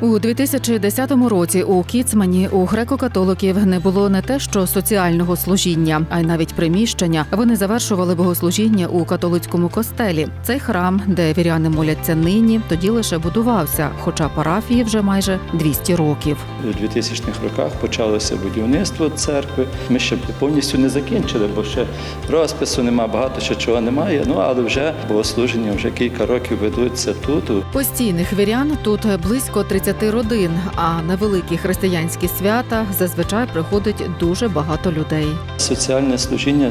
У 2010 році у Кіцмані у греко-католиків не було не те, що соціального служіння, а й навіть приміщення. Вони завершували богослужіння у католицькому костелі. Цей храм, де віряни моляться нині, тоді лише будувався, хоча парафії вже майже 200 років. У 2000-х роках почалося будівництво церкви. Ми ще повністю не закінчили, бо ще розпису нема, багато ще чого немає. Ну але вже богослуження вже кілька років ведуться тут. Постійних вірян тут близько 30 родин. А на великі християнські свята зазвичай приходить дуже багато людей. Соціальне служіння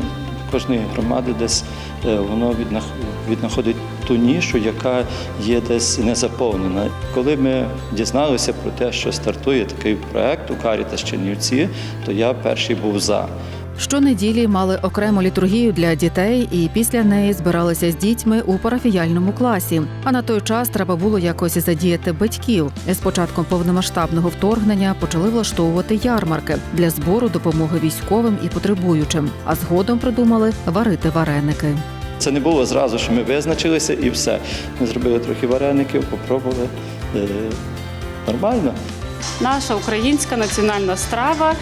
кожної громади десь е, воно віднах- віднаходить ту нішу, яка є десь незаповнена. Коли ми дізналися про те, що стартує такий проект у Карітас Чернівці, то я перший був за. Щонеділі мали окрему літургію для дітей, і після неї збиралися з дітьми у парафіяльному класі. А на той час треба було якось задіяти батьків. З початком повномасштабного вторгнення почали влаштовувати ярмарки для збору допомоги військовим і потребуючим. А згодом придумали варити вареники. Це не було зразу, що ми визначилися і все. Ми зробили трохи вареників, попробували. Е, Нормально. Наша українська національна страва.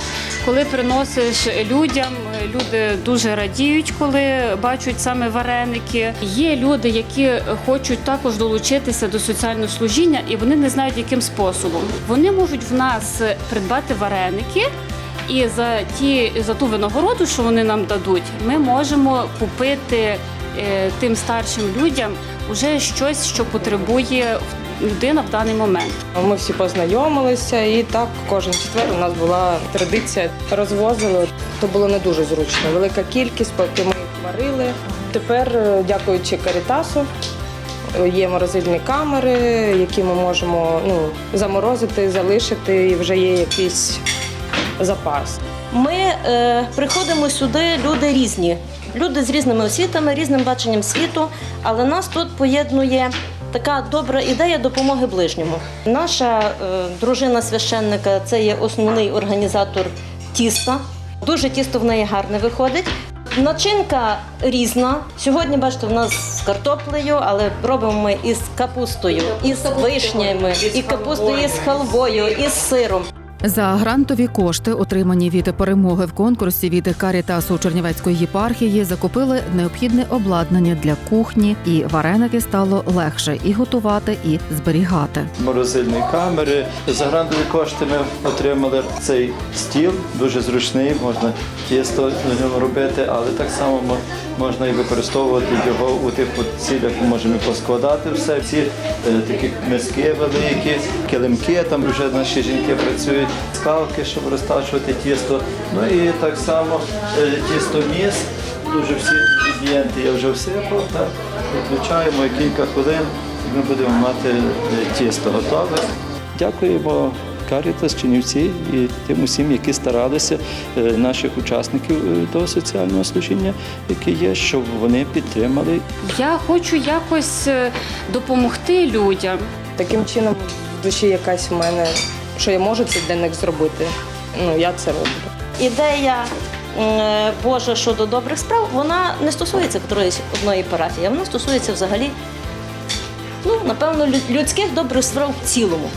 Коли приносиш людям, люди дуже радіють, коли бачать саме вареники. Є люди, які хочуть також долучитися до соціального служіння, і вони не знають, яким способом. Вони можуть в нас придбати вареники. І за ті за ту винагороду, що вони нам дадуть, ми можемо купити е, тим старшим людям уже щось, що потребує людина в даний момент. Ми всі познайомилися, і так кожен четвер у нас була традиція. Розвозили. То було не дуже зручно. Велика кількість, поки ми їх варили. Тепер, е, дякуючи Карітасу, є морозильні камери, які ми можемо ну, заморозити, залишити, і вже є якийсь запас. Ми е, приходимо сюди, люди різні. Люди з різними освітами, різним баченням світу, але нас тут поєднує така добра ідея допомоги ближньому. Наша е, дружина священника це є основний організатор тіста. Дуже тісто в неї гарне виходить. Начинка різна. Сьогодні, бачите, в нас з картоплею, але робимо ми із капустою, із вишнями, і капустою, із халвою, із сиром. За грантові кошти, отримані від перемоги в конкурсі від Карітасу Чернівецької єпархії, закупили необхідне обладнання для кухні, і вареники стало легше і готувати, і зберігати. Морозильні камери. За грантові кошти ми отримали цей стіл, дуже зручний, можна тісто на ньому робити, але так само можна і використовувати його у тих цілях, можемо поскладати все. Ці е, такі миски великі, килимки, там вже наші жінки працюють, скалки, щоб розтачувати тісто. Ну і так само е, тістоміс. Дуже всі інгредієнти я вже всипав, так, включаємо і кілька хвилин, і ми будемо мати е, тісто готове. Дякуємо Карітас, Чинівці і тим усім, які старалися е, наших учасників того соціального служіння, яке є, щоб вони підтримали Я хочу якось допомогти людям. Таким чином в душі якась в мене, що я можу цей денник зробити. Ну, я це роблю. ідея е, Божа щодо добрих справ, вона не стосується якоїсь одної парафії, вона стосується взагалі, ну, напевно, людських добрих справ в цілому.